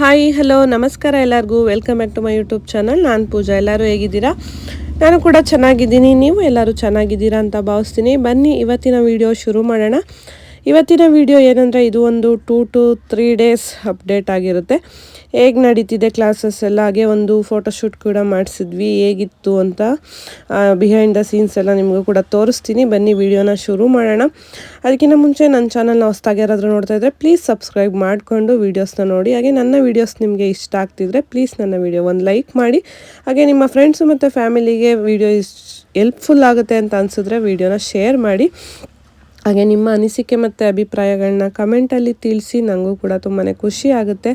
Hi hello ನಮಸ್ಕಾರ ಎಲ್ಲರಿಗೂ. Welcome back to my YouTube channel ನಾನು ಪೂಜಾ. ಎಲ್ಲರೂ ಹೇಗಿದ್ದೀರಾ? ನಾನು ಕೂಡ ಚೆನ್ನಾಗಿದ್ದೀನಿ. ನೀವು ಎಲ್ಲರೂ ಚೆನ್ನಾಗಿದ್ದೀರಾ ಅಂತ ಭಾವಿಸ್ತೀನಿ. ಬನ್ನಿ, ಇವತ್ತಿನ ವಿಡಿಯೋ ಶುರು ಮಾಡೋಣ. ಇವತ್ತಿನ ವಿಡಿಯೋ ಏನಂದರೆ ಇದು ಒಂದು two to three days update ಆಗಿರುತ್ತೆ. ಹೇಗೆ ನಡೀತಿದೆ ಕ್ಲಾಸಸ್ ಎಲ್ಲ? ಹಾಗೆ ಒಂದು ಫೋಟೋಶೂಟ್ ಕೂಡ ಮಾಡಿಸಿದ್ವಿ. ಹೇಗಿತ್ತು ಅಂತ ಬಿಹೈಂಡ್ ದ ಸೀನ್ಸ್ ಎಲ್ಲ ನಿಮಗೂ ಕೂಡ ತೋರಿಸ್ತೀನಿ. ಬನ್ನಿ ವಿಡಿಯೋನ ಶುರು ಮಾಡೋಣ. ಅದಕ್ಕಿಂತ ಮುಂಚೆ ನನ್ನ ಚಾನಲ್ನ ಹೊಸ್ದಾಗಿ ಯಾರಾದರೂ ನೋಡ್ತಾ ಇದ್ದರೆ ಪ್ಲೀಸ್ ಸಬ್ಸ್ಕ್ರೈಬ್ ಮಾಡಿಕೊಂಡು ವೀಡಿಯೋಸ್ನ ನೋಡಿ. ಹಾಗೆ ನನ್ನ ವೀಡಿಯೋಸ್ ನಿಮಗೆ ಇಷ್ಟ ಆಗ್ತಿದ್ರೆ ಪ್ಲೀಸ್ ನನ್ನ ವೀಡಿಯೋ ಒಂದು ಲೈಕ್ ಮಾಡಿ. ಹಾಗೆ ನಿಮ್ಮ ಫ್ರೆಂಡ್ಸು ಮತ್ತು ಫ್ಯಾಮಿಲಿಗೆ ವೀಡಿಯೋ ಇಸ್ ಹೆಲ್ಪ್ಫುಲ್ ಆಗುತ್ತೆ ಅಂತ ಅನಿಸಿದ್ರೆ ವೀಡಿಯೋನ ಶೇರ್ ಮಾಡಿ. ಹಾಗೆ ನಿಮ್ಮ ಅನಿಸಿಕೆ ಮತ್ತು ಅಭಿಪ್ರಾಯಗಳನ್ನ ಕಮೆಂಟಲ್ಲಿ ತಿಳಿಸಿ ನನಗೂ ಕೂಡ ತುಂಬಾ ಖುಷಿ ಆಗುತ್ತೆ.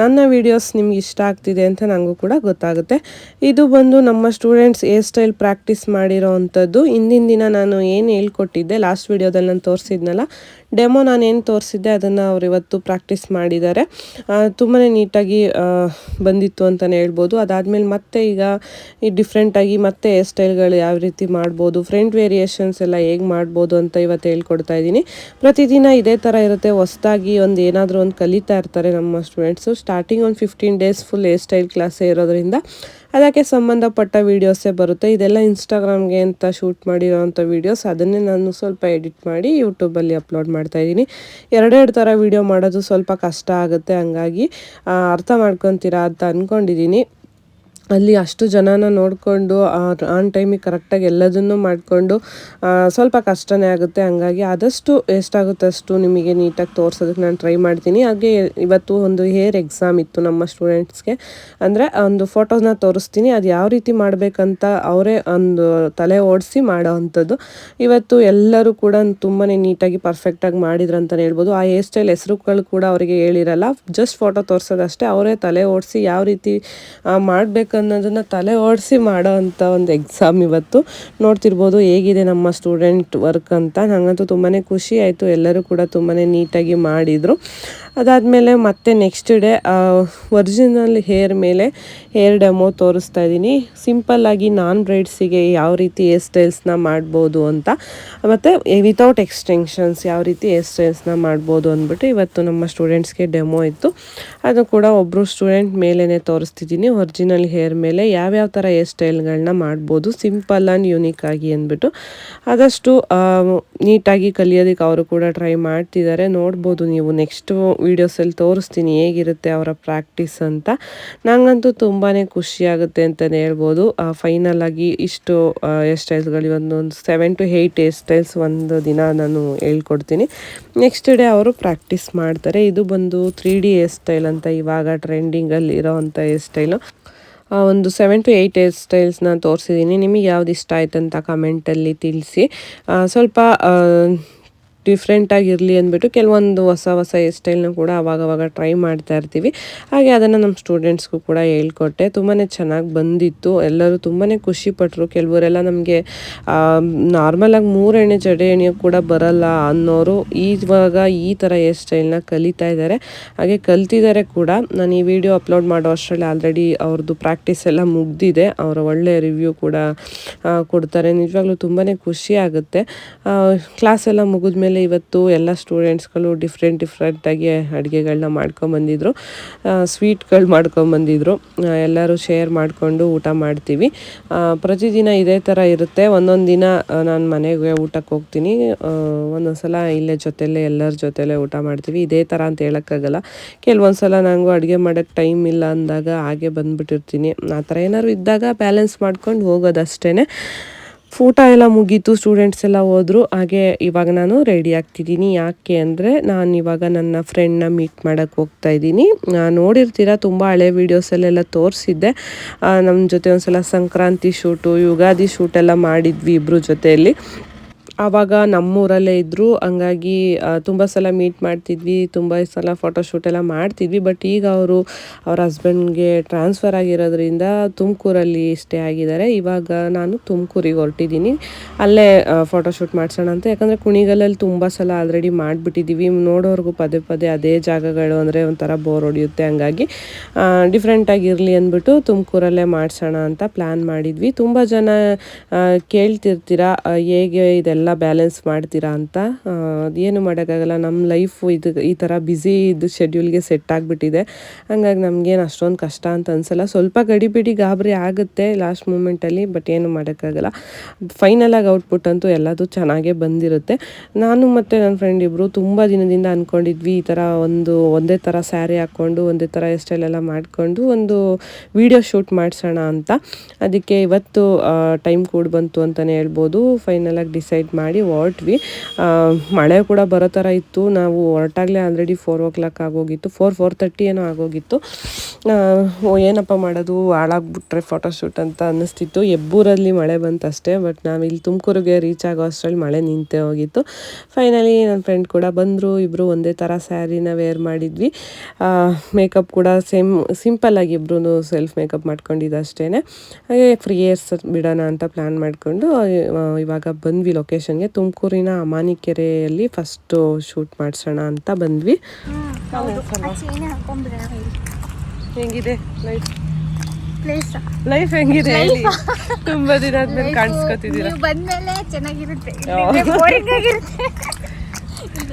ನನ್ನ ವೀಡಿಯೋಸ್ ನಿಮ್ಗೆ ಇಷ್ಟ ಆಗ್ತಿದೆ ಅಂತ ನನಗೂ ಕೂಡ ಗೊತ್ತಾಗುತ್ತೆ. ಇದು ಬಂದು ನಮ್ಮ ಸ್ಟೂಡೆಂಟ್ಸ್ ಹೇರ್ ಸ್ಟೈಲ್ ಪ್ರಾಕ್ಟೀಸ್ ಮಾಡಿರೋ ಅಂಥದ್ದು ಹಿಂದಿನ ದಿನ ನಾನು ಏನು ಹೇಳ್ಕೊಟ್ಟಿದ್ದೆ ಲಾಸ್ಟ್ ವೀಡಿಯೋದಲ್ಲಿ ನಾನು ತೋರಿಸಿದ್ನಲ್ಲ ಡೆಮೋ ನಾನು ಏನು ತೋರಿಸಿದ್ದೆ, ಅದನ್ನು ಅವರು ಇವತ್ತು ಪ್ರಾಕ್ಟೀಸ್ ಮಾಡಿದ್ದಾರೆ. ತುಂಬಾ ನೀಟಾಗಿ ಬಂದಿತ್ತು ಅಂತಲೇ ಹೇಳ್ಬೋದು. ಅದಾದಮೇಲೆ ಮತ್ತೆ ಈಗ ಈ ಡಿಫ್ರೆಂಟಾಗಿ ಮತ್ತೆ ಹೇರ್ ಸ್ಟೈಲ್ಗಳು ಯಾವ ರೀತಿ ಮಾಡ್ಬೋದು ಫ್ರಂಟ್ ವೇರಿಯೇಷನ್ಸ್ ಎಲ್ಲ ಹೇಗೆ ಮಾಡ್ಬೋದು ಅಂತ ಇವತ್ತು ಹೇಳ್ಕೊಡ್ತಾ ಇದ್ದೀನಿ. ಪ್ರತಿದಿನ ಇದೇ ಥರ ಇರುತ್ತೆ. ಹೊಸದಾಗಿ ಒಂದು ಏನಾದರೂ ಒಂದು ಕಲಿತಾ ಇರ್ತಾರೆ ನಮ್ಮ ಸ್ಟೂಡೆಂಟ್ಸು ಸ್ಟಾರ್ಟಿಂಗ್ ಒಂದು fifteen days full hair style ಕ್ಲಾಸೇ ಇರೋದ್ರಿಂದ ಅದಕ್ಕೆ ಸಂಬಂಧಪಟ್ಟ ವೀಡಿಯೋಸೇ ಬರುತ್ತೆ. ಇದೆಲ್ಲ ಇನ್ಸ್ಟಾಗ್ರಾಮ್ಗೆ ಅಂತ ಶೂಟ್ ಮಾಡಿರೋವಂಥ ವೀಡಿಯೋಸ್ ಅದನ್ನೇ ನಾನು ಸ್ವಲ್ಪ ಎಡಿಟ್ ಮಾಡಿ ಯೂಟ್ಯೂಬಲ್ಲಿ ಅಪ್ಲೋಡ್ ಮಾಡ್ತಾ ಇದ್ದೀನಿ. ಎರಡೆರಡು ಥರ ವೀಡಿಯೋ ಮಾಡೋದು ಸ್ವಲ್ಪ ಕಷ್ಟ ಆಗುತ್ತೆ. ಹಂಗಾಗಿ ಅರ್ಥ ಮಾಡ್ಕೊತೀರಾ ಅಂತ ಅಂದ್ಕೊಂಡಿದ್ದೀನಿ ಅಲ್ಲಿ ಅಷ್ಟು ಜನನ ನೋಡಿಕೊಂಡು ಆನ್ ಟೈಮಿಗೆ ಕರೆಕ್ಟಾಗಿ ಎಲ್ಲದನ್ನು ಮಾಡಿಕೊಂಡು ಸ್ವಲ್ಪ ಕಷ್ಟನೇ ಆಗುತ್ತೆ. ಹಂಗಾಗಿ ಆದಷ್ಟು ಎಷ್ಟಾಗುತ್ತೆ ಅಷ್ಟು ನಿಮಗೆ ನೀಟಾಗಿ ತೋರ್ಸೋದಕ್ಕೆ ನಾನು ಟ್ರೈ ಮಾಡ್ತೀನಿ. ಹಾಗೆ ಇವತ್ತು ಒಂದು ಹೇರ್ ಎಕ್ಸಾಮ್ ಇತ್ತು ನಮ್ಮ ಸ್ಟೂಡೆಂಟ್ಸ್ಗೆ ಅಂದರೆ ಒಂದು ಫೋಟೋಸ್ನ ತೋರಿಸ್ತೀನಿ. ಅದು ಯಾವ ರೀತಿ ಮಾಡಬೇಕಂತ ಅವರೇ ಒಂದು ತಲೆ ಓಡಿಸಿ ಮಾಡೋ ಅಂಥದ್ದು. ಇವತ್ತು ಎಲ್ಲರೂ ಕೂಡ ತುಂಬಾ ನೀಟಾಗಿ ಪರ್ಫೆಕ್ಟಾಗಿ ಮಾಡಿದ್ರು ಅಂತಲೇ ಹೇಳ್ಬೋದು. ಆ ಹೇರ್ ಸ್ಟೈಲ್ ಹೆಸರುಗಳು ಕೂಡ ಅವರಿಗೆ ಹೇಳಿರಲ್ಲ. ಜಸ್ಟ್ ಫೋಟೋ ತೋರಿಸೋದಷ್ಟೇ. ಅವರೇ ತಲೆ ಓಡಿಸಿ ಯಾವ ರೀತಿ ಮಾಡಬೇಕು ಅನ್ನೋದನ್ನು ತಲೆ ಓಡಿಸಿ ಮಾಡೋ ಅಂಥ ಒಂದು ಎಕ್ಸಾಮ್ ಇವತ್ತು. ನೋಡ್ತಿರ್ಬೋದು ಹೇಗಿದೆ ನಮ್ಮ ಸ್ಟೂಡೆಂಟ್ ವರ್ಕ್ ಅಂತ. ನನಗಂತೂ ತುಂಬಾ ಖುಷಿ ಆಯಿತು. ಎಲ್ಲರೂ ಕೂಡ ತುಂಬಾ ನೀಟಾಗಿ ಮಾಡಿದರು. ಅದಾದಮೇಲೆ ಮತ್ತೆ ನೆಕ್ಸ್ಟ್ ಡೇ ಒರಿಜಿನಲ್ ಹೇರ್ ಮೇಲೆ ಹೇರ್ ಡೆಮೋ ತೋರಿಸ್ತಾ ಇದ್ದೀನಿ. ಸಿಂಪಲ್ಲಾಗಿ ನಾನ್ ಬ್ರೈಡ್ಸಿಗೆ ಯಾವ ರೀತಿ ಹೇರ್ ಸ್ಟೈಲ್ಸ್ನ ಮಾಡ್ಬೋದು ಅಂತ. ಮತ್ತು ವಿತೌಟ್ ಎಕ್ಸ್ಟೆನ್ಷನ್ಸ್ ಯಾವ ರೀತಿ ಹೇರ್ ಸ್ಟೈಲ್ಸ್ನ ಮಾಡ್ಬೋದು ಅಂದ್ಬಿಟ್ಟು ಇವತ್ತು ನಮ್ಮ ಸ್ಟೂಡೆಂಟ್ಸ್ಗೆ ಡೆಮೋ ಇತ್ತು. ಅದು ಕೂಡ ಒಬ್ಬರು ಸ್ಟೂಡೆಂಟ್ ಮೇಲೇ ತೋರಿಸ್ತಿದ್ದೀನಿ. ಒರಿಜಿನಲ್ ಹೇರ್ ಮೇಲೆ ಯಾವ್ಯಾವ ಥರ ಹೇರ್ ಸ್ಟೈಲ್ಗಳನ್ನ ಮಾಡ್ಬೋದು. ಸಿಂಪಲ್ ಆ್ಯಂಡ್ ಯುನೀಕ್ ಆಗಿ ಅಂದ್ಬಿಟ್ಟು. ಆದಷ್ಟು ನೀಟಾಗಿ ಕಲಿಯೋದಕ್ಕೆ ಅವರು ಕೂಡ ಟ್ರೈ ಮಾಡ್ತಿದ್ದಾರೆ. ನೋಡ್ಬೋದು ನೀವು ನೆಕ್ಸ್ಟ್ ವೀಡಿಯೋಸಲ್ಲಿ ತೋರಿಸ್ತೀನಿ ಹೇಗಿರುತ್ತೆ ಅವರ ಪ್ರಾಕ್ಟೀಸ್ ಅಂತ. ನನಗಂತೂ ತುಂಬಾ ಖುಷಿ ಆಗುತ್ತೆ ಅಂತಲೇ ಹೇಳ್ಬೋದು. ಫೈನಲ್ ಆಗಿ ಇಷ್ಟು ಹೇರ್ ಸ್ಟೈಲ್ಸ್ಗಳು ಒಂದು seven to eight hair styles ಒಂದು ದಿನ ನಾನು ಹೇಳ್ಕೊಡ್ತೀನಿ. ನೆಕ್ಸ್ಟ್ ಡೇ ಅವರು ಪ್ರಾಕ್ಟೀಸ್ ಮಾಡ್ತಾರೆ. ಇದು ಬಂದು ತ್ರೀ ಡಿ ಹೇರ್ ಸ್ಟೈಲ್ ಅಂತ ಇವಾಗ ಟ್ರೆಂಡಿಂಗಲ್ಲಿ ಇರೋವಂಥ ಹೇರ್ ಸ್ಟೈಲು ಒಂದು ಸೆವೆನ್ ಟು ಏಯ್ಟ್ ಏರ್ ಸ್ಟೈಲ್ಸ್ನ ತೋರಿಸಿದ್ದೀನಿ ನಿಮಗೆ ಯಾವ್ದು ಇಷ್ಟ ಆಯ್ತು ಅಂತ ಕಮೆಂಟಲ್ಲಿ ತಿಳಿಸಿ ಸ್ವಲ್ಪ ಡಿಫ್ರೆಂಟಾಗಿರಲಿ ಅಂದ್ಬಿಟ್ಟು ಕೆಲವೊಂದು ಹೊಸ ಹೊಸ ಹೇರ್ ಸ್ಟೈಲ್ನ ಕೂಡ ಅವಾಗವಾಗ ಟ್ರೈ ಮಾಡ್ತಾ ಇರ್ತೀವಿ. ಹಾಗೆ ಅದನ್ನು ನಮ್ಮ ಸ್ಟೂಡೆಂಟ್ಸ್ಗೂ ಕೂಡ ಹೇಳ್ಕೊಟ್ಟೆ. ತುಂಬಾ ಚೆನ್ನಾಗಿ ಬಂದಿತ್ತು. ಎಲ್ಲರೂ ತುಂಬಾ ಖುಷಿಪಟ್ಟರು ಕೆಲವರೆಲ್ಲ ನಮಗೆ ನಾರ್ಮಲಾಗಿ ಮೂರು ಎಣ್ಣೆ ಜಡೆ ಎಣ್ಣೆ ಕೂಡ ಬರಲ್ಲ ಅನ್ನೋರು ಇವಾಗ ಈ ಥರ ಹೇರ್ ಸ್ಟೈಲ್ನ ಕಲಿತಾ ಇದ್ದಾರೆ ಹಾಗೆ ಕಲ್ತಿದ್ದಾರೆ ಕೂಡ. ನಾನು ಈ ವಿಡಿಯೋ ಅಪ್ಲೋಡ್ ಮಾಡೋ ಅಷ್ಟರಲ್ಲಿ ಆಲ್ರೆಡಿ ಅವ್ರದ್ದು ಪ್ರಾಕ್ಟೀಸ್ ಎಲ್ಲ ಮುಗ್ದಿದೆ. ಅವರ ಒಳ್ಳೆಯ ರಿವ್ಯೂ ಕೂಡ ಕೊಡ್ತಾರೆ. ನಿಜವಾಗ್ಲೂ ತುಂಬಾ ಖುಷಿ ಆಗುತ್ತೆ. ಕ್ಲಾಸ್ ಎಲ್ಲ ಮುಗಿದ್ಮೇಲೆ ಇವತ್ತು ಎಲ್ಲ ಸ್ಟೂಡೆಂಟ್ಸ್ಗಳು ಡಿಫ್ರೆಂಟ್ ಡಿಫ್ರೆಂಟಾಗಿ ಅಡುಗೆಗಳನ್ನ ಮಾಡ್ಕೊಂಬಂದಿದ್ರು ಸ್ವೀಟ್ಗಳು ಮಾಡ್ಕೊಂಬಂದಿದ್ರು ಎಲ್ಲರೂ ಶೇರ್ ಮಾಡಿಕೊಂಡು ಊಟ ಮಾಡ್ತೀವಿ. ಪ್ರತಿದಿನ ಇದೇ ಥರ ಇರುತ್ತೆ. ಒಂದೊಂದು ದಿನ ನಾನು ಮನೆಗೆ ಊಟಕ್ಕೆ ಹೋಗ್ತೀನಿ. ಒಂದೊಂದು ಸಲ ಇಲ್ಲೇ ಜೊತೆಲೇ, ಎಲ್ಲರ ಜೊತೆಲೇ ಊಟ ಮಾಡ್ತೀವಿ. ಇದೇ ಥರ ಅಂತ ಹೇಳೋಕ್ಕಾಗಲ್ಲ. ಕೆಲವೊಂದು ಸಲ ನನಗೂ ಅಡುಗೆ ಮಾಡೋಕ್ಕೆ ಟೈಮ್ ಇಲ್ಲ ಅಂದಾಗ ಹಾಗೆ ಬಂದುಬಿಟ್ಟಿರ್ತೀನಿ. ಆ ಥರ ಏನಾದ್ರು ಇದ್ದಾಗ ಬ್ಯಾಲೆನ್ಸ್ ಮಾಡ್ಕೊಂಡು ಹೋಗೋದಷ್ಟೇ ಊಟ ಎಲ್ಲ ಮುಗೀತು ಸ್ಟೂಡೆಂಟ್ಸ್ ಎಲ್ಲ ಹೋದರು. ಹಾಗೆ ಇವಾಗ ನಾನು ರೆಡಿ ಆಗ್ತಿದ್ದೀನಿ. ಯಾಕೆ ಅಂದರೆ ನಾನು ಇವಾಗ ನನ್ನ ಫ್ರೆಂಡ್ನ ಮೀಟ್ ಮಾಡೋಕ್ಕೆ ಹೋಗ್ತಾ ಇದ್ದೀನಿ. ನೋಡಿರ್ತೀರ, ತುಂಬ ಹಳೆ ವೀಡಿಯೋಸಲ್ಲೆಲ್ಲ ತೋರಿಸಿದ್ದೆ. ನಮ್ಮ ಜೊತೆ ಒಂದು ಸಲ ಸಂಕ್ರಾಂತಿ ಶೂಟು ಯುಗಾದಿ ಶೂಟೆಲ್ಲ ಮಾಡಿದ್ವಿ ಇಬ್ಬರು ಜೊತೆಯಲ್ಲಿ. ಆವಾಗ ನಮ್ಮೂರಲ್ಲೇ ಇದ್ದರು ಹಂಗಾಗಿ ತುಂಬ ಸಲ ಮೀಟ್ ಮಾಡ್ತಿದ್ವಿ. ತುಂಬ ಸಲ ಫೋಟೋಶೂಟ್ ಎಲ್ಲ ಮಾಡ್ತಿದ್ವಿ. ಬಟ್ ಈಗ ಅವರು, ಅವ್ರ ಹಸ್ಬೆಂಡ್ಗೆ ಟ್ರಾನ್ಸ್ಫರ್ ಆಗಿರೋದ್ರಿಂದ ತುಮಕೂರಲ್ಲಿ ಸ್ಟೇ ಆಗಿದ್ದಾರೆ. ಇವಾಗ ನಾನು ತುಮಕೂರಿಗೆ ಹೊರಟಿದ್ದೀನಿ. ಅಲ್ಲೇ ಫೋಟೋಶೂಟ್ ಮಾಡಿಸೋಣ ಅಂತ. ಯಾಕಂದರೆ ಕುಣಿಗಲಲ್ಲಿ ತುಂಬ ಸಲ ಆಲ್ರೆಡಿ ಮಾಡಿಬಿಟ್ಟಿದ್ದೀವಿ. ನೋಡೋರ್ಗೂ ಪದೇ ಪದೇ ಅದೇ ಜಾಗಗಳು ಅಂದರೆ ಒಂಥರ ಬೋರ್ ಹೊಡೆಯುತ್ತೆ. ಹಂಗಾಗಿ ಡಿಫ್ರೆಂಟಾಗಿರಲಿ ಅಂದ್ಬಿಟ್ಟು ತುಮಕೂರಲ್ಲೇ ಮಾಡಿಸೋಣ ಅಂತ ಪ್ಲ್ಯಾನ್ ಮಾಡಿದ್ವಿ. ತುಂಬ ಜನ ಕೇಳ್ತಿರ್ತೀರಾ ಹೇಗೆ ಇದೆಲ್ಲ ಬ್ಯಾಲೆನ್ಸ್ ಮಾಡ್ತೀರಾ ಅಂತ ಏನು ಮಾಡೋಕ್ಕಾಗಲ್ಲ ನಮ್ಮ ಲೈಫು ಇದು, ಈ ಥರ ಬ್ಯುಸಿ ಇದು ಶೆಡ್ಯೂಲ್ಗೆ ಸೆಟ್ ಆಗಿಬಿಟ್ಟಿದೆ. ಹಂಗಾಗಿ ನಮಗೇನು ಅಷ್ಟೊಂದು ಕಷ್ಟ ಅಂತ ಅನ್ಸಲ್ಲ. ಸ್ವಲ್ಪ ಗಡಿಬಿಡಿ ಗಾಬರಿ ಆಗುತ್ತೆ ಲಾಸ್ಟ್ ಮೂಮೆಂಟಲ್ಲಿ ಬಟ್ ಏನು ಮಾಡೋಕ್ಕಾಗಲ್ಲ. ಫೈನಲಾಗಿ ಔಟ್ಪುಟ್ ಅಂತೂ ಎಲ್ಲದೂ ಚೆನ್ನಾಗೇ ಬಂದಿರುತ್ತೆ. ನಾನು ಮತ್ತು ನನ್ನ ಫ್ರೆಂಡ್ ಇಬ್ಬರು ತುಂಬ ದಿನದಿಂದ ಅಂದ್ಕೊಂಡಿದ್ವಿ ಈ ಥರ ಒಂದು, ಒಂದೇ ಥರ ಸ್ಯಾರಿ ಹಾಕ್ಕೊಂಡು ಒಂದೇ ಥರ ಸ್ಟೈಲ್ ಎಲ್ಲ ಮಾಡಿಕೊಂಡು ಒಂದು ವಿಡಿಯೋ ಶೂಟ್ ಮಾಡಿಸೋಣ ಅಂತ. ಅದಕ್ಕೆ ಇವತ್ತು ಟೈಮ್ ಕೂಡ ಬಂತು ಅಂತಲೇ ಹೇಳ್ಬೋದು. ಫೈನಲಾಗಿ ಡಿಸೈಡ್ ಮಾಡಿ ಹೊರಟ್ವಿ. ಮಳೆ ಕೂಡ ಬರೋ ಥರ ಇತ್ತು. ನಾವು ಹೊರಟಾಗಲೇ ಆಲ್ರೆಡಿ ಫೋರ್ ಓ ಕ್ಲಾಕ್ ಆಗೋಗಿತ್ತು. ಫೋರ್ ಫೋರ್ ತರ್ಟಿ ಏನೋ ಆಗೋಗಿತ್ತು. ಏನಪ್ಪ ಮಾಡೋದು? ಹಾಳಾಗ್ಬಿಟ್ರೆ ಫೋಟೋಶೂಟ್ ಅಂತ ಅನ್ನಿಸ್ತಿತ್ತು. ಎಬ್ಬೂರಲ್ಲಿ ಮಳೆ ಬಂತು ಅಷ್ಟೇ ಬಟ್ ನಾವು ಇಲ್ಲಿ ತುಮಕೂರಿಗೆ ರೀಚ್ ಆಗೋ ಅಷ್ಟರಲ್ಲಿ ಮಳೆ ನಿಂತೇ ಹೋಗಿತ್ತು. ಫೈನಲಿ ನನ್ನ ಫ್ರೆಂಡ್ ಕೂಡ ಬಂದರು. ಇಬ್ಬರು ಒಂದೇ ಥರ ಸ್ಯಾರಿನ ವೇರ್ ಮಾಡಿದ್ವಿ. ಮೇಕಪ್ ಕೂಡ ಸೇಮ್ ಸಿಂಪಲ್ಲಾಗಿ ಇಬ್ಬರು ಸೆಲ್ಫ್ ಮೇಕಪ್ ಮಾಡ್ಕೊಂಡಿದ್ದಷ್ಟೇ ಹಾಗೆ ಫ್ರೀ ಇಯರ್ಸ್ ಬಿಡೋಣ ಅಂತ ಪ್ಲ್ಯಾನ್ ಮಾಡಿಕೊಂಡು ಇವಾಗ ಬಂದ್ವಿ ಲೊಕೇಶನ್ಗೆ ತುಮಕೂರಿನ ಅಮಾನಿಕೆರೆಯಲ್ಲಿ ಫಸ್ಟು ಶೂಟ್ ಮಾಡಿಸೋಣ ಅಂತ ಬಂದ್ವಿ. ಹೆಂಗಿದೆ ಲೈಫ್ ಲೈಫ್ ಹೆಂಗಿದೆ ತುಂಬಾ ತುಂಬ ದಿನ ಆದ್ಮೇಲೆ ಕಾಣಿಸ್ಕೊತಿದ್ದೀರಾ? ನೀವು ಬಂದ್ಮೇಲೆ ಚೆನ್ನಾಗಿರುತ್ತೆ.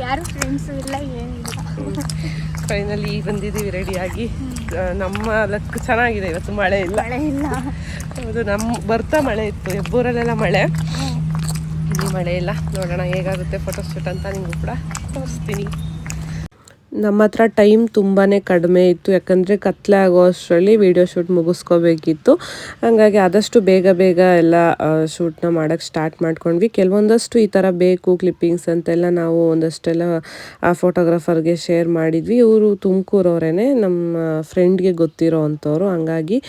ಯಾರು ಫ್ರೆಂಡ್ಸ್ ಇಲ್ಲ ಏನಿಲ್ಲ. ಫೈನಲಿ ಬಂದಿದ್ದೀವಿ ರೆಡಿಯಾಗಿ ನಮ್ಮ ಲಕ್ ಚೆನ್ನಾಗಿದೆ ಇವತ್ತು ಮಳೆ ಇಲ್ಲ. ಮಳೆ ಇಲ್ಲ. ಹೌದು ನಮ್ಮ ಬರ್ತಾ ಮಳೆ ಇತ್ತು ಹೆಬ್ಬೂರಲ್ಲೆಲ್ಲ ಮಳೆ. ಇಲ್ಲಿ ಮಳೆ ಇಲ್ಲ. ನೋಡೋಣ ಹೇಗಾಗುತ್ತೆ ಫೋಟೋಶೂಟ್ ಅಂತ ನಿಮಗೂ ಕೂಡ ತೋರಿಸ್ತೀನಿ. ನಮ್ಮ ಹತ್ರ ಟೈಮ್ ತುಂಬಾ ಕಡಿಮೆ ಇತ್ತು, ಯಾಕಂದರೆ ಕತ್ಲೆ ಆಗೋ ಅಷ್ಟರಲ್ಲಿ ವೀಡಿಯೋ ಶೂಟ್ ಮುಗಿಸ್ಕೋಬೇಕಿತ್ತು. ಹಾಗಾಗಿ ಆದಷ್ಟು ಬೇಗ ಬೇಗ ಎಲ್ಲ ಶೂಟ್ನ ಮಾಡೋಕ್ಕೆ ಸ್ಟಾರ್ಟ್ ಮಾಡ್ಕೊಂಡ್ವಿ. ಕೆಲವೊಂದಷ್ಟು ಈ ಥರ ಬೇಕು ಕ್ಲಿಪ್ಪಿಂಗ್ಸ್ ಅಂತೆಲ್ಲ ನಾವು ಒಂದಷ್ಟೆಲ್ಲ, ಆ ಫೋಟೋಗ್ರಾಫರ್ಗೆ ಶೇರ್ ಮಾಡಿದ್ವಿ. ಇವರು ತುಮಕೂರವರೇ ನಮ್ಮ ಫ್ರೆಂಡ್ಗೆ ಗೊತ್ತಿರೋ ಅಂಥವ್ರು. ಹಂಗಾಗಿ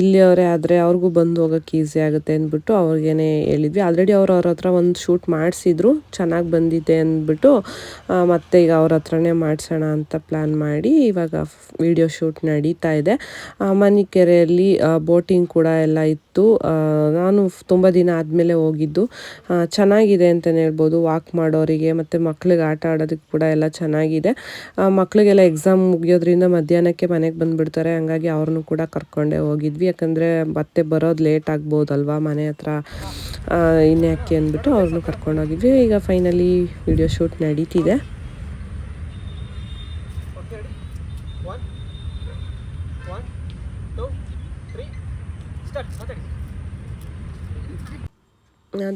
ಇಲ್ಲಿಯವರೇ ಆದರೆ ಅವ್ರಿಗೂ ಬಂದು ಹೋಗೋಕ್ಕೆ ಈಸಿ ಆಗುತ್ತೆ ಅಂದ್ಬಿಟ್ಟು ಅವ್ರಿಗೇ ಹೇಳಿದ್ವಿ. ಆಲ್ರೆಡಿ ಅವ್ರು ಅವ್ರ ಹತ್ರ ಒಂದು ಶೂಟ್ ಮಾಡಿಸಿದ್ರು, ಚೆನ್ನಾಗಿ ಬಂದಿದೆ ಅಂದ್ಬಿಟ್ಟು ಮತ್ತೆ ಈಗ ಅವ್ರ ಹತ್ರನೇ ಮಾಡಿಸೋಣ ಅಂತ ಪ್ಲ್ಯಾನ್ ಮಾಡಿ ಇವಾಗ ವಿಡಿಯೋ ಶೂಟ್ ನಡೀತಾ ಇದೆ. ಮನಿಕೆರೆಯಲ್ಲಿ ಬೋಟಿಂಗ್ ಕೂಡ ಎಲ್ಲ ಇತ್ತು. ನಾನು ತುಂಬ ದಿನ ಆದಮೇಲೆ ಹೋಗಿದ್ದು. ಚೆನ್ನಾಗಿದೆ ಅಂತಲೇ ಹೇಳ್ಬೋದು. ವಾಕ್ ಮಾಡೋರಿಗೆ ಮತ್ತು ಮಕ್ಳಿಗೆ ಆಟ ಆಡೋದಕ್ಕೆ ಕೂಡ ಎಲ್ಲ ಚೆನ್ನಾಗಿದೆ. ಮಕ್ಕಳಿಗೆಲ್ಲ ಎಕ್ಸಾಮ್ ಮುಗಿಯೋದ್ರಿಂದ ಮಧ್ಯಾಹ್ನಕ್ಕೆ ಮನೆಗೆ ಬಂದುಬಿಡ್ತಾರೆ. ಹಂಗಾಗಿ ಅವ್ರನ್ನೂ ಕೂಡ ಕರ್ಕೊಂಡೇ ಹೋಗಿದ್ವಿ. ಯಾಕಂದರೆ ಮತ್ತೆ ಬರೋದು ಲೇಟ್ ಆಗ್ಬೋದಲ್ವಾ ಮನೆ ಹತ್ರ. ಇನ್ಯಾಕೆ ಅಂದ್ಬಿಟ್ಟು ಅವ್ರನ್ನೂ ಕರ್ಕೊಂಡೋಗಿದ್ವಿ. ಈಗ ಫೈನಲಿ ವಿಡಿಯೋ ಶೂಟ್ ನಡೀತಿದೆ.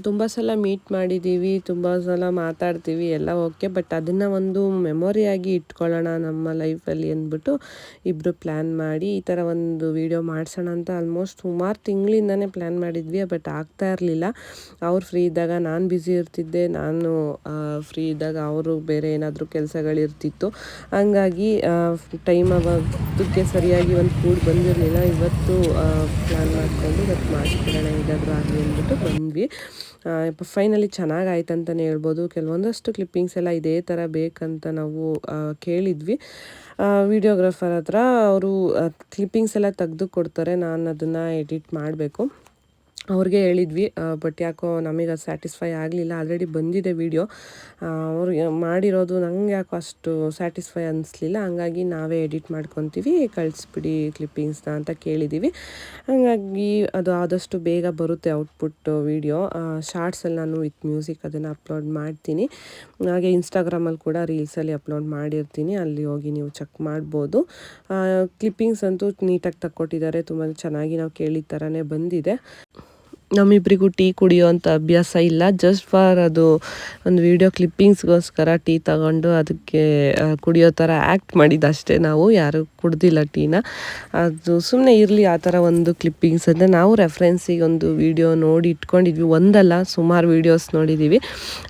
ತುಂಬ ಸಲ ಮೀಟ್ ಮಾಡಿದ್ದೀವಿ ತುಂಬ ಸಲ ಮಾತಾಡ್ತೀವಿ, ಎಲ್ಲ ಓಕೆ ಬಟ್ ಅದನ್ನು ಒಂದು ಮೆಮೊರಿಯಾಗಿ ಇಟ್ಕೊಳ್ಳೋಣ ನಮ್ಮ ಲೈಫಲ್ಲಿ ಅಂದ್ಬಿಟ್ಟು ಇಬ್ಬರು ಪ್ಲ್ಯಾನ್ ಮಾಡಿ ಈ ಥರ ಒಂದು ವಿಡಿಯೋ ಮಾಡಿಸೋಣ ಅಂತ ಆಲ್ಮೋಸ್ಟ್ ಸುಮಾರು ತಿಂಗಳಿಂದನೇ ಪ್ಲ್ಯಾನ್ ಮಾಡಿದ್ವಿ ಬಟ್ ಆಗ್ತಾ ಇರಲಿಲ್ಲ. ಅವ್ರು ಫ್ರೀ ಇದ್ದಾಗ ನಾನು ಬ್ಯುಸಿ ಇರ್ತಿದ್ದೆ, ನಾನು ಫ್ರೀ ಇದ್ದಾಗ ಅವರು ಬೇರೆ ಏನಾದರೂ ಕೆಲಸಗಳಿರ್ತಿತ್ತು. ಹಂಗಾಗಿ ಟೈಮ್ ಅವಾಗಕ್ಕೆ ಸರಿಯಾಗಿ ಒಂದು ಕೂಡ್ ಬಂದಿರಲಿಲ್ಲ. ಇವತ್ತು ಪ್ಲ್ಯಾನ್ ಮಾಡಿಕೊಂಡು ಇವತ್ತು ಮಾಡಿಸ್ಬಿಡೋಣ ಹೇಗಾದರೂ ಆಗಲಿ ಅಂದ್ಬಿಟ್ಟು ಬಂದ್ವಿ ಫೈನಲಿ ಚೆನ್ನಾಗಾಯ್ತು ಅಂತಲೇ ಹೇಳ್ಬೋದು. ಕೆಲವೊಂದಷ್ಟು ಕ್ಲಿಪ್ಪಿಂಗ್ಸ್ ಎಲ್ಲ ಇದೇ ಥರ ಬೇಕಂತ ನಾವು ಕೇಳಿದ್ವಿ. ವಿಡಿಯೋಗ್ರಾಫರ್ ಹತ್ರ ಅವರು ಕ್ಲಿಪ್ಪಿಂಗ್ಸ್ ಎಲ್ಲ ತೆಗೆದು ಕೊಡ್ತಾರೆ. ನಾನು ಅದನ್ನು ಎಡಿಟ್ ಮಾಡಬೇಕು. ಅವ್ರಿಗೆ ಹೇಳಿದ್ವಿ ಬಟ್ ಯಾಕೋ ನಮಗೆ ಸ್ಯಾಟಿಸ್ಫೈ ಆಗಲಿಲ್ಲ. ಆಲ್ರೆಡಿ ಬಂದಿದೆ ವಿಡಿಯೋ ಅವ್ರಿಗೆ ಮಾಡಿರೋದು ನಂಗೆ ಯಾಕೋ ಅಷ್ಟು ಸ್ಯಾಟಿಸ್ಫೈ ಅನಿಸ್ಲಿಲ್ಲ. ಹಂಗಾಗಿ ನಾವೇ ಎಡಿಟ್ ಮಾಡ್ಕೊತೀವಿ, ಕಳಿಸ್ಬಿಡಿ ಕ್ಲಿಪ್ಪಿಂಗ್ಸ್ನ ಅಂತ ಕೇಳಿದ್ದೀವಿ ಹಾಗಾಗಿ ಅದು ಆದಷ್ಟು ಬೇಗ ಬರುತ್ತೆ ಔಟ್ಪುಟ್ ವಿಡಿಯೋ ಶಾರ್ಟ್ಸಲ್ಲಿ ನಾನು ವಿತ್ ಮ್ಯೂಸಿಕ್ ಅದನ್ನು ಅಪ್ಲೋಡ್ ಮಾಡ್ತೀನಿ. ಹಾಗೆ ಇನ್ಸ್ಟಾಗ್ರಾಮಲ್ಲಿ ಕೂಡ ರೀಲ್ಸಲ್ಲಿ ಅಪ್ಲೋಡ್ ಮಾಡಿರ್ತೀನಿ. ಅಲ್ಲಿ ಹೋಗಿ ನೀವು ಚೆಕ್ ಮಾಡ್ಬೋದು. ಕ್ಲಿಪ್ಪಿಂಗ್ಸ್ ಅಂತೂ ನೀಟಾಗಿ ತಕ್ಕೊಟ್ಟಿದ್ದಾರೆ. ತುಂಬ ಚೆನ್ನಾಗಿ ನಾವು ಕೇಳಿದ ಥರನೇ ಬಂದಿದೆ. ನಮ್ಮಿಬ್ಬರಿಗೂ ಟೀ ಕುಡಿಯೋವಂಥ ಅಭ್ಯಾಸ ಇಲ್ಲ. ಜಸ್ಟ್ ಫಾರ್ ಅದು ಒಂದು ವಿಡಿಯೋ ಕ್ಲಿಪ್ಪಿಂಗ್ಸ್ಗೋಸ್ಕರ ಟೀ ತಗೊಂಡು ಅದಕ್ಕೆ ಕುಡಿಯೋ ಥರ ಆ್ಯಕ್ಟ್ ಮಾಡಿದ್ದು ಅಷ್ಟೇ ನಾವು. ಯಾರು ಕುಡ್ದಿಲ್ಲ ಟೀನ. ಅದು ಸುಮ್ಮನೆ ಇರಲಿ, ಆ ಥರ ಒಂದು ಕ್ಲಿಪ್ಪಿಂಗ್ಸ್ ಅಂದರೆ ನಾವು ರೆಫ್ರೆನ್ಸಿಗೆ ಒಂದು ವಿಡಿಯೋ ನೋಡಿ ಇಟ್ಕೊಂಡಿದ್ವಿ. ಒಂದಲ್ಲ, ಸುಮಾರು ವೀಡಿಯೋಸ್ ನೋಡಿದ್ದೀವಿ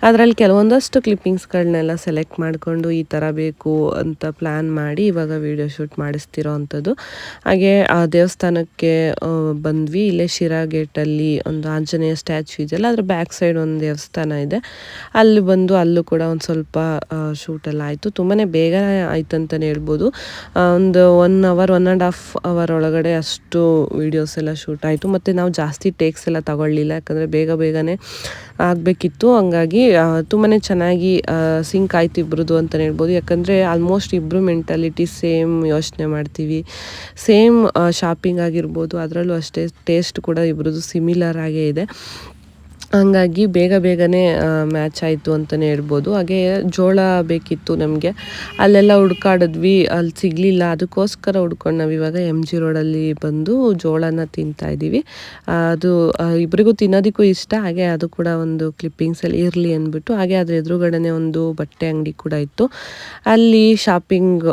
ಅದರಲ್ಲಿ ಕೆಲವೊಂದಷ್ಟು ಕ್ಲಿಪ್ಪಿಂಗ್ಸ್ಗಳನ್ನೆಲ್ಲ ಸೆಲೆಕ್ಟ್ ಮಾಡಿಕೊಂಡು ಈ ಥರ ಬೇಕು ಅಂತ ಪ್ಲ್ಯಾನ್ ಮಾಡಿ ಇವಾಗ ವಿಡಿಯೋ ಶೂಟ್ ಮಾಡಿಸ್ತಿರೋ ಅಂಥದ್ದು. ಹಾಗೆ ಆ ದೇವಸ್ಥಾನಕ್ಕೆ ಬಂದ್ವಿ. ಇಲ್ಲೇ ಶಿರಾ ಗೇಟಲ್ಲಿ ಒಂದು ಆಂಜನೇಯ ಸ್ಟ್ಯಾಚ್ಯೂ ಇದೆಯಲ್ಲ, ಅದರ ಬ್ಯಾಕ್ ಸೈಡ್ ಒಂದು ದೇವಸ್ಥಾನ ಇದೆ. ಅಲ್ಲಿ ಬಂದು ಅಲ್ಲೂ ಕೂಡ ಒಂದು ಸ್ವಲ್ಪ ಶೂಟ್ ಎಲ್ಲ ಆಯಿತು. ತುಂಬಾ ಬೇಗ ಆಯ್ತು ಅಂತಲೇ ಹೇಳ್ಬೋದು. ಒಂದು one hour one and half hour ಒಳಗಡೆ ಅಷ್ಟು ವೀಡಿಯೋಸ್ ಎಲ್ಲ ಶೂಟ್ ಆಯಿತು. ಮತ್ತು ನಾವು ಜಾಸ್ತಿ ಟೇಕ್ಸ್ ಎಲ್ಲ ತಗೊಳ್ಳಿಲ್ಲ. ಯಾಕಂದರೆ ಬೇಗ ಬೇಗನೆ ಆಗಬೇಕಿತ್ತು. ಹಂಗಾಗಿ ತುಂಬಾ ಚೆನ್ನಾಗಿ ಸಿಂಕ್ ಆಯ್ತು ಇಬ್ರದ್ದು ಅಂತಲೇ ಹೇಳ್ಬೋದು. ಯಾಕಂದರೆ ಆಲ್ಮೋಸ್ಟ್ ಇಬ್ಬರು ಮೆಂಟಾಲಿಟಿ ಸೇಮ್ ಯೋಚನೆ ಮಾಡ್ತೀವಿ. ಸೇಮ್ ಶಾಪಿಂಗ್ ಆಗಿರ್ಬೋದು. ಅದರಲ್ಲೂ ಅಷ್ಟೇ ಟೇಸ್ಟ್ ಕೂಡ ಇಬ್ರದ್ದು ಸಿಮಿಲರ್ ಆಗೇ ಇದೆ. ಹಂಗಾಗಿ ಬೇಗ ಬೇಗನೆ ಮ್ಯಾಚ್ ಆಯಿತು ಅಂತಲೇ ಹೇಳ್ಬೋದು. ಹಾಗೆ ಜೋಳ ಬೇಕಿತ್ತು ನಮಗೆ. ಅಲ್ಲೆಲ್ಲ ಹುಡ್ಕಾಡಿದ್ವಿ, ಅಲ್ಲಿ ಸಿಗಲಿಲ್ಲ. ಅದಕ್ಕೋಸ್ಕರ ಹುಡ್ಕೊಂಡು ನಾವು ಇವಾಗ ಎಂ ಜಿ ರೋಡಲ್ಲಿ ಬಂದು ಜೋಳನ ತಿಂತಾ ಇದ್ದೀವಿ ಅದು ಇಬ್ಬರಿಗೂ ತಿನ್ನೋದಕ್ಕೂ ಇಷ್ಟ. ಹಾಗೆ ಅದು ಕೂಡ ಒಂದು ಕ್ಲಿಪ್ಪಿಂಗ್ಸಲ್ಲಿ ಇರಲಿ ಅಂದ್ಬಿಟ್ಟು, ಹಾಗೆ ಅದ್ರ ಎದುರುಗಡೆನೆ ಒಂದು ಬಟ್ಟೆ ಅಂಗಡಿ ಕೂಡ ಇತ್ತು. ಅಲ್ಲಿ ಶಾಪಿಂಗ್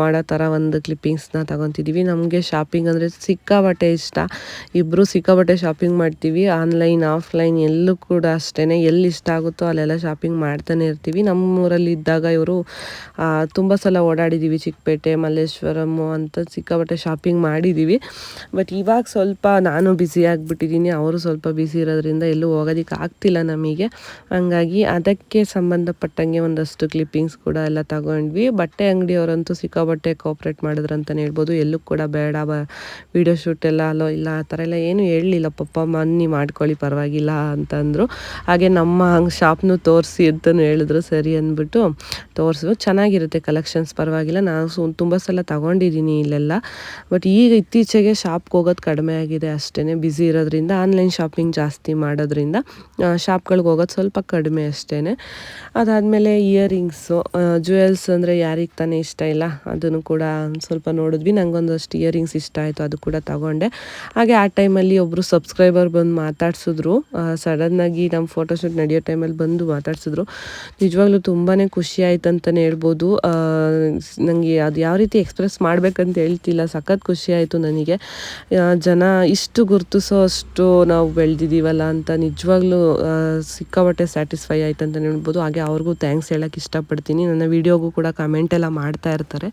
ಮಾಡೋ ಥರ ಒಂದು ಕ್ಲಿಪ್ಪಿಂಗ್ಸ್ನ ತಗೊತಿದ್ದೀವಿ ನಮಗೆ ಶಾಪಿಂಗ್ ಅಂದರೆ ಸಿಕ್ಕಾಬಟ್ಟೆ ಇಷ್ಟ. ಇಬ್ಬರು ಸಿಕ್ಕಾಬಟ್ಟೆ ಶಾಪಿಂಗ್ ಮಾಡ್ತೀವಿ ಆನ್ಲೈನ್ ಆಫ್ಲೈನ್ ಎಲ್ಲೂ ಕೂಡ ಅಷ್ಟೇ ಎಲ್ಲಿ ಇಷ್ಟ ಆಗುತ್ತೋ ಅಲ್ಲೆಲ್ಲ ಶಾಪಿಂಗ್ ಮಾಡ್ತಾನೆ ಇರ್ತೀವಿ. ನಮ್ಮೂರಲ್ಲಿ ಇದ್ದಾಗ ಇವರು ತುಂಬ ಸಲ ಓಡಾಡಿದ್ದೀವಿ ಚಿಕ್ಕಪೇಟೆ ಮಲ್ಲೇಶ್ವರಮ್ಮು ಅಂತ ಸಿಕ್ಕಾಪಟ್ಟೆ ಶಾಪಿಂಗ್ ಮಾಡಿದ್ದೀವಿ ಬಟ್ ಇವಾಗ ಸ್ವಲ್ಪ ನಾನು ಬ್ಯುಸಿ ಆಗಿಬಿಟ್ಟಿದ್ದೀನಿ. ಅವರು ಸ್ವಲ್ಪ ಬ್ಯುಸಿ ಇರೋದ್ರಿಂದ ಎಲ್ಲೂ ಹೋಗೋದಕ್ಕೆ ಆಗ್ತಿಲ್ಲ ನಮಗೆ. ಹಂಗಾಗಿ ಅದಕ್ಕೆ ಸಂಬಂಧಪಟ್ಟಂಗೆ ಒಂದಷ್ಟು ಕ್ಲಿಪ್ಪಿಂಗ್ಸ್ ಕೂಡ ಎಲ್ಲ ತಗೊಂಡ್ವಿ. ಬಟ್ಟೆ ಅಂಗಡಿಯವರಂತೂ ಸಿಕ್ಕಾಪಟ್ಟೆ ಕೋಪ್ರೇಟ್ ಮಾಡಿದ್ರು ಅಂತಲೇ ಹೇಳ್ಬೋದು. ಎಲ್ಲೂ ಕೂಡ ಬೇಡ, ಬ ವಿಡಿಯೋ ಶೂಟ್ ಎಲ್ಲ ಅಲೋ ಇಲ್ಲ, ಆ ಥರ ಎಲ್ಲ ಏನು ಹೇಳಲಿಲ್ಲ. ಪಪ್ಪ ಮನ್ನಿ ಮಾಡ್ಕೊಳ್ಳಿ ಪರವಾಗಿಲ್ಲ ಅಂತಂದರು. ಹಾಗೆ ನಮ್ಮ ಹಂಗೆ ಶಾಪ್ನು ತೋರಿಸಿ ಅಂತಲೂ ಹೇಳಿದ್ರು, ಸರಿ ಅಂದ್ಬಿಟ್ಟು ತೋರಿಸಿದ್ರು. ಚೆನ್ನಾಗಿರುತ್ತೆ ಕಲೆಕ್ಷನ್ಸ್ ಪರವಾಗಿಲ್ಲ. ನಾನು ಸು, ತುಂಬ ಸಲ ತಗೊಂಡಿದ್ದೀನಿ ಇಲ್ಲೆಲ್ಲ. ಬಟ್ ಈಗ ಇತ್ತೀಚೆಗೆ ಶಾಪ್ಗೆ ಹೋಗೋದು ಕಡಿಮೆ ಆಗಿದೆ ಅಷ್ಟೇ ಬ್ಯುಸಿ ಇರೋದ್ರಿಂದ ಆನ್ಲೈನ್ ಶಾಪಿಂಗ್ ಜಾಸ್ತಿ ಮಾಡೋದ್ರಿಂದ ಶಾಪ್ಗಳಿಗೆ ಹೋಗೋದು ಸ್ವಲ್ಪ ಕಡಿಮೆ ಅಷ್ಟೇ ಅದಾದಮೇಲೆ ಇಯರಿಂಗ್ಸು ಜ್ಯುವೆಲ್ಸ್ ಅಂದರೆ ಯಾರಿಗೆ ತಾನೇ ಇಷ್ಟ ಇಲ್ಲ? ಅದನ್ನು ಕೂಡ ಸ್ವಲ್ಪ ನೋಡಿದ್ವಿ. ನಂಗೊಂದಷ್ಟು ಇಯರಿಂಗ್ಸ್ ಇಷ್ಟ ಆಯಿತು, ಅದು ಕೂಡ ತಗೊಂಡೆ. ಹಾಗೆ ಆ ಟೈಮಲ್ಲಿ ಒಬ್ಬರು ಸಬ್ಸ್ಕ್ರೈಬರ್ ಬಂದು ಮಾತಾಡ್ಸಿದ್ರು. ಸಡನ್ನಾಗಿ ನಮ್ಮ ಫೋಟೋಶೂಟ್ ನಡೆಯೋ ಟೈಮಲ್ಲಿ ಬಂದು ಮಾತಾಡ್ಸಿದ್ರು. ನಿಜವಾಗ್ಲೂ ತುಂಬಾ ಖುಷಿ ಆಯ್ತು ಅಂತಲೇ ಹೇಳ್ಬೋದು. ನನಗೆ ಅದು ಯಾವ ರೀತಿ ಎಕ್ಸ್ಪ್ರೆಸ್ ಮಾಡಬೇಕಂತ ಹೇಳ್ತಿಲ್ಲ. ಸಖತ್ ಖುಷಿ ಆಯಿತು ನನಗೆ. ಜನ ಇಷ್ಟು ಗುರುತಿಸೋ ಅಷ್ಟು ನಾವು ಬೆಳೆದಿದ್ದೀವಲ್ಲ ಅಂತ ನಿಜವಾಗ್ಲೂ ಸಿಕ್ಕಾಪಟ್ಟೆ ಸ್ಯಾಟಿಸ್ಫೈ ಆಯ್ತು ಅಂತಲೇ ಹೇಳ್ಬೋದು. ಹಾಗೆ ಅವ್ರಿಗೂ ಥ್ಯಾಂಕ್ಸ್ ಹೇಳೋಕ್ಕೆ ಇಷ್ಟಪಡ್ತೀನಿ. ನನ್ನ ವಿಡಿಯೋಗೂ ಕೂಡ ಕಮೆಂಟ್ ಎಲ್ಲ ಮಾಡ್ತಾ ಇರ್ತಾರೆ.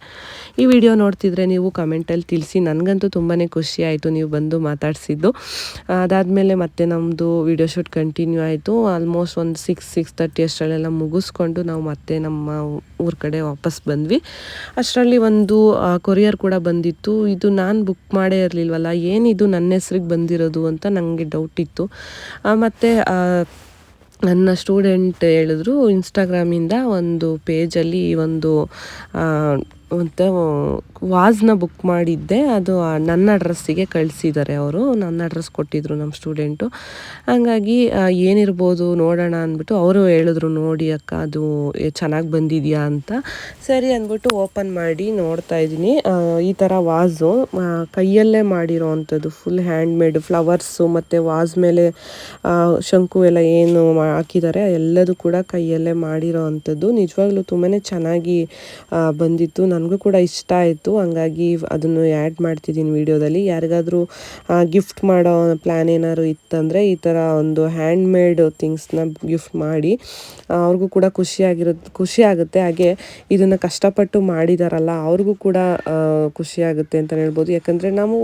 ಈ ವಿಡಿಯೋ ನೋಡ್ತಿದ್ರೆ ನೀವು ಕಮೆಂಟಲ್ಲಿ ತಿಳಿಸಿ. ನನಗಂತೂ ತುಂಬಾ ಖುಷಿ ಆಯಿತು ನೀವು ಬಂದು ಮಾತಾಡಿಸಿದ್ದು. ಅದಾದಮೇಲೆ ಮತ್ತೆ ನಮ್ಮದು ವಿಡಿಯೋ ಶೂಟ್ ಕಂಟಿನ್ಯೂ ಆಯಿತು. ಆಲ್ಮೋಸ್ಟ್ ಒಂದು ಸಿಕ್ಸ್ ಸಿಕ್ಸ್ ತರ್ಟಿ ಅಷ್ಟರಲ್ಲೆಲ್ಲ ಮುಗಿಸ್ಕೊಂಡು ನಾವು ಮತ್ತೆ ನಮ್ಮ ಊರ ಕಡೆ ವಾಪಸ್ ಬಂದ್ವಿ. ಅಷ್ಟರಲ್ಲಿ ಒಂದು ಕೊರಿಯರ್ ಕೂಡ ಬಂದಿತ್ತು. ಇದು ನಾನು ಬುಕ್ ಮಾಡೇ ಇರಲಿಲ್ವಲ್ಲ, ಏನಿದು ನನ್ನ ಹೆಸ್ರಿಗೆ ಬಂದಿರೋದು ಅಂತ ನನಗೆ ಡೌಟ್ ಇತ್ತು. ಮತ್ತು ನನ್ನ ಸ್ಟೂಡೆಂಟ್ ಹೇಳಿದ್ರು ಇನ್ಸ್ಟಾಗ್ರಾಮಿಂದ ಒಂದು ಪೇಜಲ್ಲಿ ಒಂದು ಆ, ವಾಝ್ನ ಬುಕ್ ಮಾಡಿದ್ದೆ. ಅದು ನನ್ನ ಅಡ್ರೆಸ್ಸಿಗೆ ಕಳಿಸಿದ್ದಾರೆ ಅವರು. ನನ್ನ ಅಡ್ರೆಸ್ ಕೊಟ್ಟಿದ್ರು ನಮ್ಮ ಸ್ಟೂಡೆಂಟು. ಹಂಗಾಗಿ ಏನಿರ್ಬೋದು ನೋಡೋಣ ಅಂದ್ಬಿಟ್ಟು ಅವರು ಹೇಳಿದ್ರು ನೋಡಿ ಅಕ್ಕ ಅದು ಚೆನ್ನಾಗಿ ಬಂದಿದೆಯಾ ಅಂತ. ಸರಿ ಅಂದ್ಬಿಟ್ಟು ಓಪನ್ ಮಾಡಿ ನೋಡ್ತಾ ಇದ್ದೀನಿ. ಈ ಥರ ವಾಸು ಕೈಯಲ್ಲೇ ಮಾಡಿರೋ ಅಂಥದ್ದು ಫುಲ್ ಹ್ಯಾಂಡ್ ಮೇಡ್ ಫ್ಲವರ್ಸು ಮತ್ತು ವಾಸ್ ಮೇಲೆ ಶಂಕು ಎಲ್ಲ ಏನು ಹಾಕಿದ್ದಾರೆ ಎಲ್ಲದೂ ಕೂಡ ಕೈಯಲ್ಲೇ ಮಾಡಿರೋ ಅಂಥದ್ದು ನಿಜವಾಗ್ಲೂ ತುಂಬಾ ಚೆನ್ನಾಗಿ ಬಂದಿತ್ತು. ನನಗೂ ಕೂಡ ಇಷ್ಟ ಆಯಿತು. ಹಂಗಾಗಿ ಅದನ್ನು ಆ್ಯಡ್ ಮಾಡ್ತಿದ್ದೀನಿ ವಿಡಿಯೋದಲ್ಲಿ. ಯಾರಿಗಾದರೂ ಗಿಫ್ಟ್ ಮಾಡೋ ಪ್ಲ್ಯಾನ್ ಏನಾದ್ರು ಇತ್ತಂದರೆ ಈ ಥರ ಒಂದು ಹ್ಯಾಂಡ್ ಮೇಡ್ ಥಿಂಗ್ಸ್ನ ಗಿಫ್ಟ್ ಮಾಡಿ ಅವ್ರಿಗೂ ಕೂಡ ಖುಷಿಯಾಗಿರೋ ಖುಷಿ ಆಗುತ್ತೆ ಹಾಗೆ ಇದನ್ನು ಕಷ್ಟಪಟ್ಟು ಮಾಡಿದಾರಲ್ಲ, ಅವ್ರಿಗೂ ಕೂಡ ಖುಷಿಯಾಗುತ್ತೆ ಅಂತಲೇ ಹೇಳ್ಬೋದು. ಯಾಕಂದರೆ ನಾವು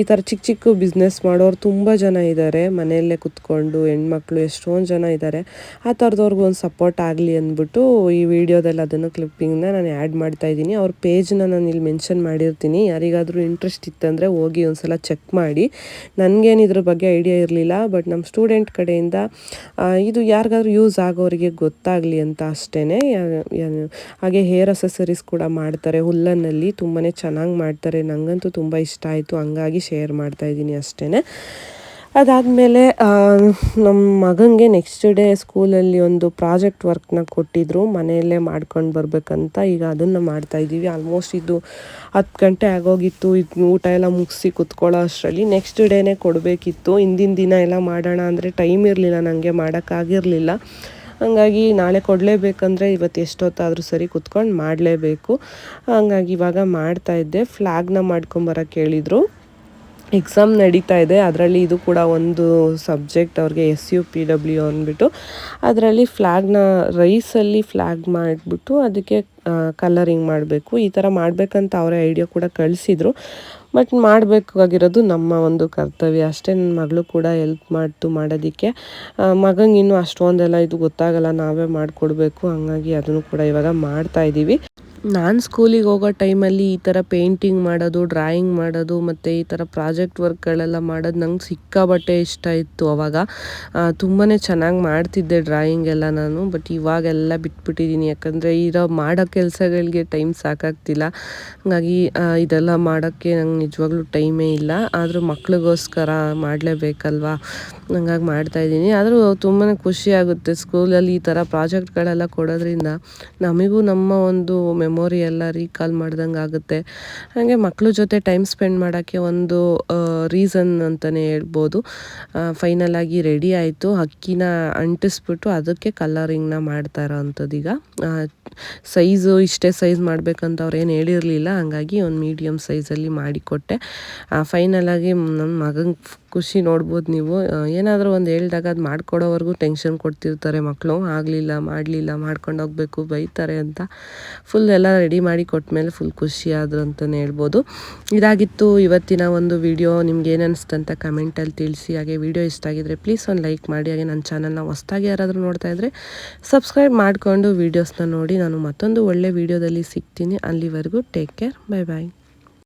ಈ ಥರ ಚಿಕ್ಕ ಚಿಕ್ಕ ಬಿಸ್ನೆಸ್ ಮಾಡೋರು ತುಂಬ ಜನ ಇದ್ದಾರೆ ಮನೆಯಲ್ಲೇ ಕುತ್ಕೊಂಡು ಹೆಣ್ಮಕ್ಳು ಎಷ್ಟೊಂದು ಜನ ಇದ್ದಾರೆ ಆ ಥರದವ್ರಿಗೂ ಒಂದು ಸಪೋರ್ಟ್ ಆಗಲಿ ಅಂದ್ಬಿಟ್ಟು ಈ ವಿಡಿಯೋದಲ್ಲಿ ಅದನ್ನು ಕ್ಲಿಪ್ಪಿಂಗ್ನ ನಾನು ಆ್ಯಡ್ ಮಾಡ್ತಾ ಇದ್ದೀನಿ. ಅವ್ರ ಪೇಜ್ನ ನಾನು ಇಲ್ಲಿ ಮೆನ್ಷನ್ ಮಾಡಿರ್ತೀನಿ. ಯಾರಿಗಾದರೂ ಇಂಟ್ರೆಸ್ಟ್ ಇತ್ತಂದರೆ ಹೋಗಿ ಒಂದು ಸಲ ಚೆಕ್ ಮಾಡಿ. ನನಗೇನು ಇದ್ರ ಬಗ್ಗೆ ಐಡಿಯಾ ಇರಲಿಲ್ಲ ಬಟ್ ನಮ್ಮ ಸ್ಟೂಡೆಂಟ್ ಕಡೆಯಿಂದ ಇದು ಯಾರಿಗಾದ್ರೂ ಯೂಸ್ ಆಗೋರಿಗೆ ಗೊತ್ತಾಗಲಿ ಅಂತ ಅಷ್ಟೇ ಹಾಗೆ ಹೇರ್ ಅಸೆಸರೀಸ್ ಕೂಡ ಮಾಡ್ತಾರೆ, ಹುಲ್ಲನ್ನಲ್ಲಿ ತುಂಬಾ ಚೆನ್ನಾಗಿ ಮಾಡ್ತಾರೆ. ನನಗಂತೂ ತುಂಬ ಇಷ್ಟ ಆಯಿತು, ಹಂಗಾಗಿ ಶೇರ್ ಮಾಡ್ತಾ ಇದ್ದೀನಿ ಅಷ್ಟೇ ಅದಾದಮೇಲೆ ನಮ್ಮ ಮಗನಿಗೆ ನೆಕ್ಸ್ಟ್ ಡೇ ಸ್ಕೂಲಲ್ಲಿ ಒಂದು ಪ್ರಾಜೆಕ್ಟ್ ವರ್ಕ್ನ ಕೊಟ್ಟಿದ್ರು. ಮನೆಯಲ್ಲೇ ಮಾಡ್ಕೊಂಡು ಬರಬೇಕಂತ ಈಗ ಅದನ್ನು ಮಾಡ್ತಾ ಇದ್ದೀವಿ. ಆಲ್ಮೋಸ್ಟ್ ಇದು ಹತ್ತು ಗಂಟೆ ಆಗೋಗಿತ್ತು. ಇದು ಊಟ ಎಲ್ಲ ಮುಗಿಸಿ ಕುತ್ಕೊಳ್ಳೋ ಅಷ್ಟರಲ್ಲಿ ನೆಕ್ಸ್ಟ್ ಡೇನೇ ಕೊಡಬೇಕಿತ್ತು. ಹಿಂದಿನ ದಿನ ಎಲ್ಲ ಮಾಡೋಣ ಅಂದರೆ ಟೈಮ್ ಇರಲಿಲ್ಲ ನನಗೆ ಮಾಡೋಕ್ಕಾಗಿರಲಿಲ್ಲ ಹಂಗಾಗಿ ನಾಳೆ ಕೊಡಲೇಬೇಕಂದ್ರೆ ಇವತ್ತು ಎಷ್ಟೊತ್ತಾದರೂ ಸರಿ ಕುತ್ಕೊಂಡು ಮಾಡಲೇಬೇಕು. ಹಂಗಾಗಿ ಇವಾಗ ಮಾಡ್ತಾಯಿದ್ದೆ ಫ್ಲ್ಯಾಗ್ನ ಮಾಡ್ಕೊಂಬರ ಹೇಳಿದರು. ಎಕ್ಸಾಮ್ ನಡೀತಾ ಇದೆ. ಅದರಲ್ಲಿ ಇದು ಕೂಡ ಒಂದು ಸಬ್ಜೆಕ್ಟ್ ಅವ್ರಿಗೆ ಎಸ್ ಯು ಪಿ ಡಬ್ಲ್ಯೂ ಅಂದ್ಬಿಟ್ಟು ಅದರಲ್ಲಿ ಫ್ಲ್ಯಾಗ್ನ ರೈಸಲ್ಲಿ ಫ್ಲ್ಯಾಗ್ ಮಾಡಿಬಿಟ್ಟು ಅದಕ್ಕೆ ಕಲರಿಂಗ್ ಮಾಡಬೇಕು. ಈ ಥರ ಮಾಡಬೇಕಂತ ಅವರೇ ಐಡಿಯಾ ಕೂಡ ಕಳಿಸಿದ್ರು. ಬಟ್ ಮಾಡಬೇಕಾಗಿರೋದು ನಮ್ಮ ಒಂದು ಕರ್ತವ್ಯ. ಅಷ್ಟೇ ನನ್ನ ಮಗಳು ಕೂಡ ಹೆಲ್ಪ್ ಮಾಡ್ತು ಮಾಡೋದಕ್ಕೆ. ಮಗಂಗೆ ಇನ್ನೂ ಅಷ್ಟೊಂದೆಲ್ಲ ಇದು ಗೊತ್ತಾಗಲ್ಲ. ನಾವೇ ಮಾಡಿಕೊಡ್ಬೇಕು. ಹಂಗಾಗಿ ಅದನ್ನು ಕೂಡ ಇವಾಗ ಮಾಡ್ತಾ ಇದ್ದೀವಿ ನಾನು ಸ್ಕೂಲಿಗೆ ಹೋಗೋ ಟೈಮಲ್ಲಿ ಈ ಥರ ಪೇಂಟಿಂಗ್ ಮಾಡೋದು ಡ್ರಾಯಿಂಗ್ ಮಾಡೋದು, ಮತ್ತು ಈ ಥರ ಪ್ರಾಜೆಕ್ಟ್ ವರ್ಕ್ಗಳೆಲ್ಲ ಮಾಡೋದು ನಂಗೆ ಸಿಕ್ಕಾಬಟ್ಟೆ ಇಷ್ಟ ಇತ್ತು ಅವಾಗ. ತುಂಬಾ ಚೆನ್ನಾಗಿ ಮಾಡ್ತಿದ್ದೆ ಡ್ರಾಯಿಂಗ್ ಎಲ್ಲ ನಾನು ಬಟ್ ಇವಾಗೆಲ್ಲ ಬಿಟ್ಬಿಟ್ಟಿದ್ದೀನಿ ಯಾಕಂದರೆ ಇರೋ ಮಾಡೋ ಕೆಲಸಗಳಿಗೆ ಟೈಮ್ ಸಾಕಾಗ್ತಿಲ್ಲ. ಹಾಗಾಗಿ ಇದೆಲ್ಲ ಮಾಡೋಕ್ಕೆ ನಂಗೆ ನಿಜವಾಗ್ಲೂ ಟೈಮೇ ಇಲ್ಲ. ಆದರೂ ಮಕ್ಳಿಗೋಸ್ಕರ ಮಾಡಲೇಬೇಕಲ್ವಾ? ಹಂಗಾಗಿ ಮಾಡ್ತಾಯಿದ್ದೀನಿ ಆದರೂ ತುಂಬಾ ಖುಷಿ ಆಗುತ್ತೆ ಸ್ಕೂಲಲ್ಲಿ ಈ ಥರ ಪ್ರಾಜೆಕ್ಟ್ಗಳೆಲ್ಲ ಕೊಡೋದ್ರಿಂದ. ನಮಗೂ ನಮ್ಮ ಒಂದು ಮೆಮೊರಿ ಎಲ್ಲ ರೀಕಾಲ್ ಮಾಡ್ದಂಗೆ ಆಗುತ್ತೆ. ಹಾಗೆ ಮಕ್ಕಳ ಜೊತೆ ಟೈಮ್ ಸ್ಪೆಂಡ್ ಮಾಡೋಕ್ಕೆ ಒಂದು ರೀಸನ್ ಅಂತಲೇ ಹೇಳ್ಬೋದು. ಫೈನಲ್ ಆಗಿ ರೆಡಿ ಆಯಿತು. ಅಕ್ಕಿನ ಅಂಟಿಸ್ಬಿಟ್ಟು ಅದಕ್ಕೆ ಕಲರಿಂಗ್ನ ಮಾಡ್ತಾ ಇರೋ ಅಂಥದ್ದು ಈಗ. ಸೈಜು ಇಷ್ಟೇ ಸೈಜ್ ಮಾಡಬೇಕಂತ ಅವ್ರು ಏನು ಹೇಳಿರಲಿಲ್ಲ. ಹಾಗಾಗಿ ಒಂದು ಮೀಡಿಯಮ್ ಸೈಜಲ್ಲಿ ಮಾಡಿಕೊಟ್ಟೆ. ಫೈನಲ್ ಆಗಿ ನನ್ನ ಮಗನ ಖುಷಿ ನೋಡ್ಬೋದು ನೀವು. ಏನಾದರೂ ಒಂದು ಹೇಳಿದಾಗ ಅದು ಮಾಡ್ಕೊಡೋವರೆಗೂ ಟೆನ್ಷನ್ ಕೊಡ್ತಿರ್ತಾರೆ ಮಕ್ಕಳು ಆಗಲಿಲ್ಲ, ಮಾಡಲಿಲ್ಲ, ಮಾಡ್ಕೊಂಡು ಹೋಗ್ಬೇಕು, ಬೈತಾರೆ ಅಂತ ಫುಲ್ ಎಲ್ಲ ರೆಡಿ ಮಾಡಿ ಕೊಟ್ಮೇಲೆ ಫುಲ್ ಖುಷಿ ಆದರು ಅಂತಲೇ ಹೇಳ್ಬೋದು. ಇದಾಗಿತ್ತು ಇವತ್ತಿನ ಒಂದು ವಿಡಿಯೋ ನಿಮ್ಗೆ ಏನು ಅಂತ ಕಮೆಂಟಲ್ಲಿ ತಿಳಿಸಿ. ಹಾಗೆ ವಿಡಿಯೋ ಇಷ್ಟ ಆಗಿದ್ರೆ ಪ್ಲೀಸ್ ಒಂದು ಲೈಕ್ ಮಾಡಿ. ಹಾಗೆ ನನ್ನ ಚಾನಲ್ನ ಹೊಸ್ದಾಗಿ ಯಾರಾದರೂ ನೋಡ್ತಾ ಇದ್ದರೆ ಸಬ್ಸ್ಕ್ರೈಬ್ ಮಾಡಿಕೊಂಡು ವೀಡಿಯೋಸ್ನ ನೋಡಿ. ನಾನು ಮತ್ತೊಂದು ಒಳ್ಳೆ ವಿಡಿಯೋದಲ್ಲಿ ಸಿಗ್ತೀನಿ. ಅಲ್ಲಿವರೆಗೂ ಟೇಕ್ ಕೇರ್ ಬೈ ಬಾಯ್